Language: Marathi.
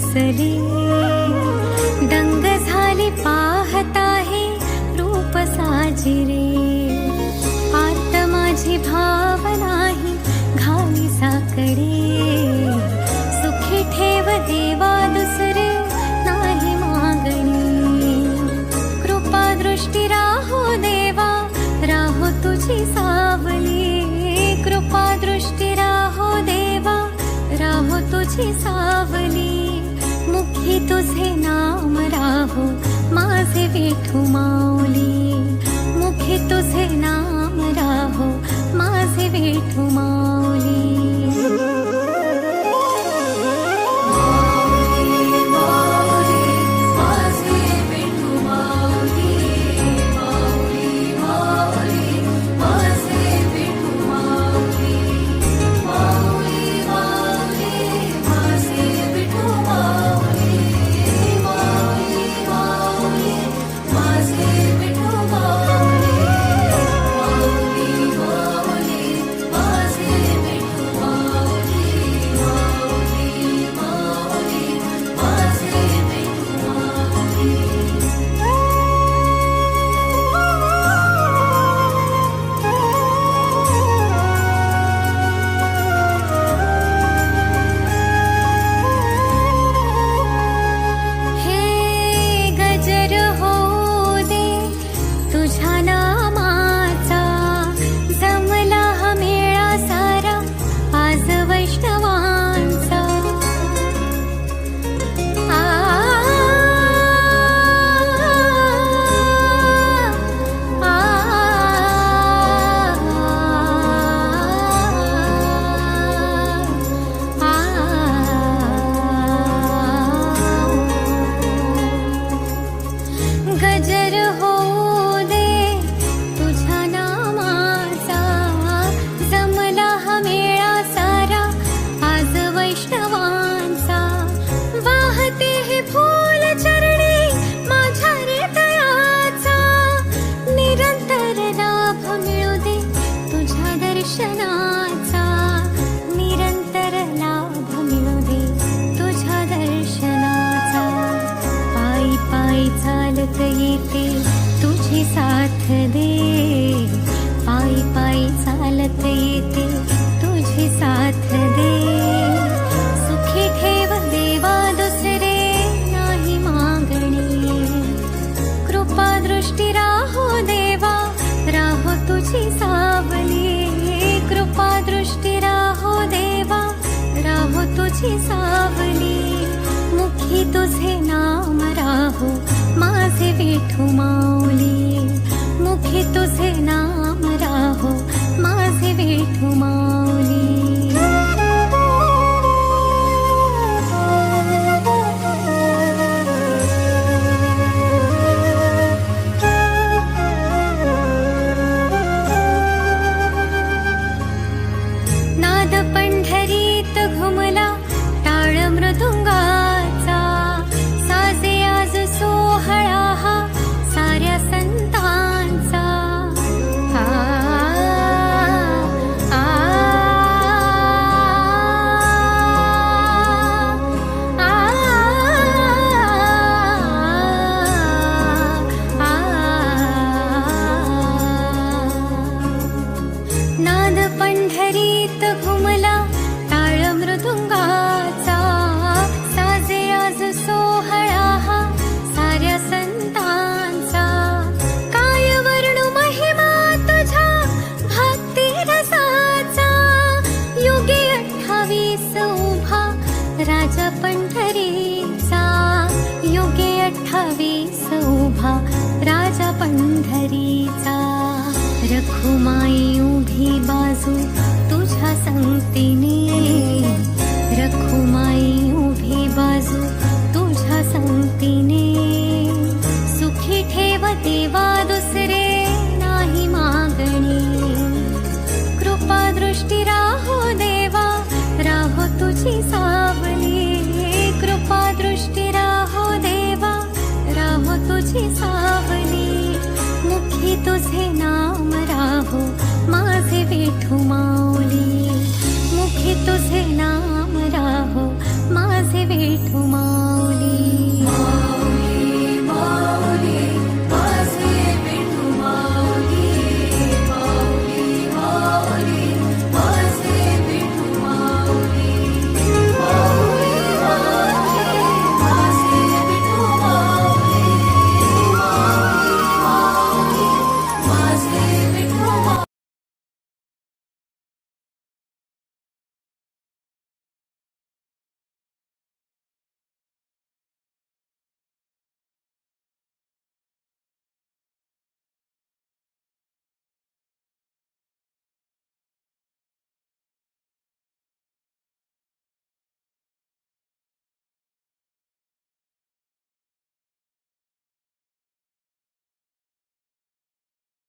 बसली दंग झाली पाहता हे रूप साजिरे। आत माझी भावनाही घाली साकडे। सुखी ठेव देवा दुसरे नाही मागणी। कृपा दृष्टी राहो देवा राहो तुझी सावली। कृपा दृष्टी राहो देवा राहो तुझी सावली। तुझे नाम राहो माझे विठू माऊली. मुखी तुझे नाम राहो माझे विठू माऊली. दृष्टी राहो देवा राहो तुझी सावली. कृपा दृष्टी राहो देवा राहो तुझी सावली. मुखी तुझे नाम राहो माझे विठू पंढरीत घुमला टाळ मृदुंगाचा रखुमाई उभी बाजू तुझ्या संगतीने. रखुमाई उभी बाजू तुझ्या संगतीने. सुखी ठेव देवा दुसरे नाही मागणी. कृपा दृष्टी राहो देवा राहो तुझी सावली. कृपा दृष्टी राहो देवा राहो तुझी सावली तुझे नाम राहो माझे विठू माऊली. मुखी तुझे नाम राहो माझे विठू